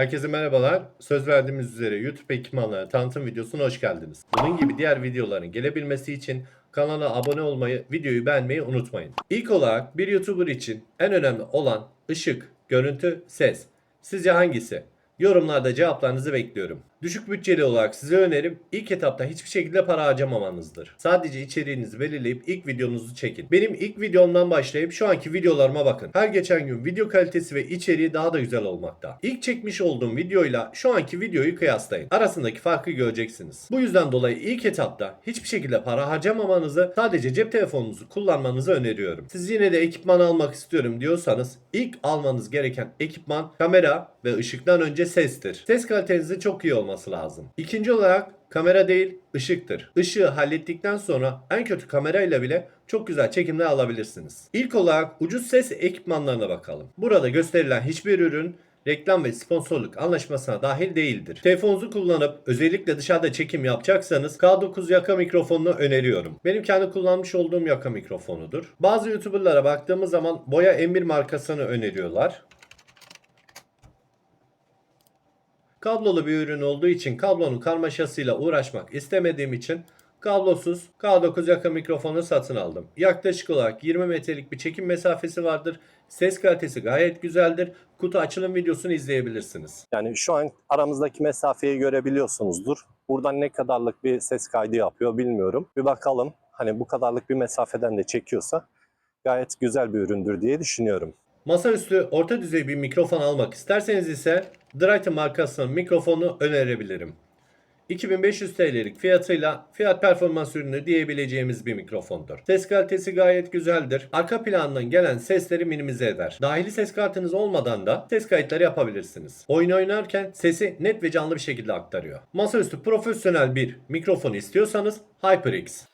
Herkese merhabalar. Söz verdiğimiz üzere YouTube ekipmanları tanıtım videosuna hoş geldiniz. Bunun gibi diğer videoların gelebilmesi için kanala abone olmayı, videoyu beğenmeyi unutmayın. İlk olarak bir YouTuber için en önemli olan ışık, görüntü, ses. Sizce hangisi? Yorumlarda cevaplarınızı bekliyorum. Düşük bütçeli olarak size önerim ilk etapta hiçbir şekilde para harcamamanızdır. Sadece içeriğinizi belirleyip ilk videonuzu çekin. Benim ilk videomdan başlayıp şu anki videolarıma bakın. Her geçen gün video kalitesi ve içeriği daha da güzel olmakta. İlk çekmiş olduğum videoyla şu anki videoyu kıyaslayın. Arasındaki farkı göreceksiniz. Bu yüzden dolayı ilk etapta hiçbir şekilde para harcamamanızı sadece cep telefonunuzu kullanmanızı öneriyorum. Siz yine de ekipman almak istiyorum diyorsanız ilk almanız gereken ekipman kamera ve ışıktan önce sestir. Ses kalitenizin çok iyi olması lazım. İkinci olarak kamera değil ışıktır. Işığı hallettikten sonra en kötü kamerayla bile çok güzel çekimler alabilirsiniz. İlk olarak ucuz ses ekipmanlarına bakalım. Burada gösterilen hiçbir ürün reklam ve sponsorluk anlaşmasına dahil değildir. Telefonunuzu kullanıp özellikle dışarıda çekim yapacaksanız K9 yaka mikrofonunu öneriyorum. Benim kendi kullanmış olduğum yaka mikrofonudur. Bazı YouTuber'lara baktığımız zaman Boya M1 markasını öneriyorlar. Kablolu bir ürün olduğu için kablonun karmaşasıyla uğraşmak istemediğim için kablosuz K9 yaka mikrofonu satın aldım. Yaklaşık olarak 20 metrelik bir çekim mesafesi vardır. Ses kalitesi gayet güzeldir. Kutu açılım videosunu izleyebilirsiniz. Yani şu an aramızdaki mesafeyi görebiliyorsunuzdur. Buradan ne kadarlık bir ses kaydı yapıyor bilmiyorum. Bir bakalım. Hani bu kadarlık bir mesafeden de çekiyorsa gayet güzel bir üründür diye düşünüyorum. Masaüstü orta düzey bir mikrofon almak isterseniz ise Drayton markasının mikrofonu önerebilirim. 2500 TL'lik fiyatıyla fiyat performans ürünü diyebileceğimiz bir mikrofondur. Ses kalitesi gayet güzeldir. Arka plandan gelen sesleri minimize eder. Dahili ses kartınız olmadan da ses kayıtları yapabilirsiniz. Oyun oynarken sesi net ve canlı bir şekilde aktarıyor. Masaüstü profesyonel bir mikrofon istiyorsanız HyperX.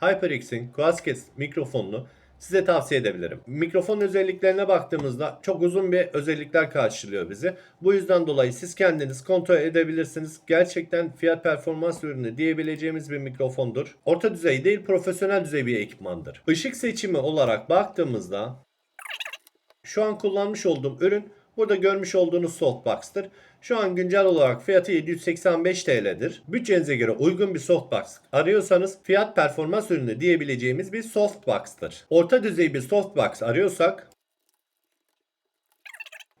HyperX'in Quascast mikrofonunu size tavsiye edebilirim. Mikrofon özelliklerine baktığımızda çok uzun bir özellikler karşılıyor bizi. Bu yüzden dolayı siz kendiniz kontrol edebilirsiniz. Gerçekten fiyat performans ürünü diyebileceğimiz bir mikrofondur. Orta düzey değil profesyonel düzey bir ekipmandır. Işık seçimi olarak baktığımızda şu an kullanmış olduğum ürün burada görmüş olduğunuz softbox'tır. Şu an güncel olarak fiyatı 785 TL'dir. Bütçenize göre uygun bir softbox arıyorsanız fiyat performans ürünü diyebileceğimiz bir softbox'tır. Orta düzey bir softbox arıyorsak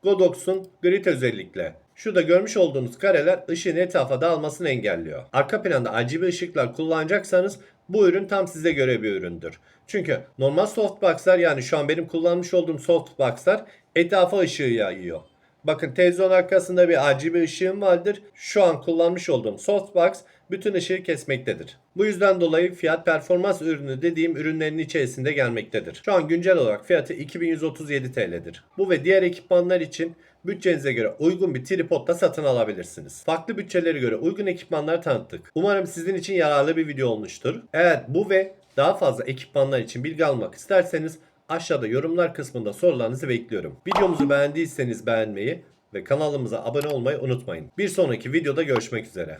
Godox'un grid özellikle. Şurada görmüş olduğunuz kareler ışığın etrafa dağılmasını engelliyor. Arka planda RGB ışıklar kullanacaksanız bu ürün tam size göre bir üründür. Çünkü normal softbox'lar yani şu an benim kullanmış olduğum softbox'lar etrafa ışığı yayıyor. Bakın televizyon arkasında bir RGB ışığım vardır. Şu an kullanmış olduğum softbox bütün ışığı kesmektedir. Bu yüzden dolayı fiyat performans ürünü dediğim ürünlerin içerisinde gelmektedir. Şu an güncel olarak fiyatı 2137 TL'dir. Bu ve diğer ekipmanlar için bütçenize göre uygun bir tripod da satın alabilirsiniz. Farklı bütçelere göre uygun ekipmanlar tanıttık. Umarım sizin için yararlı bir video olmuştur. Eğer bu ve daha fazla ekipmanlar için bilgi almak isterseniz aşağıda yorumlar kısmında sorularınızı bekliyorum. Videomuzu beğendiyseniz beğenmeyi ve kanalımıza abone olmayı unutmayın. Bir sonraki videoda görüşmek üzere.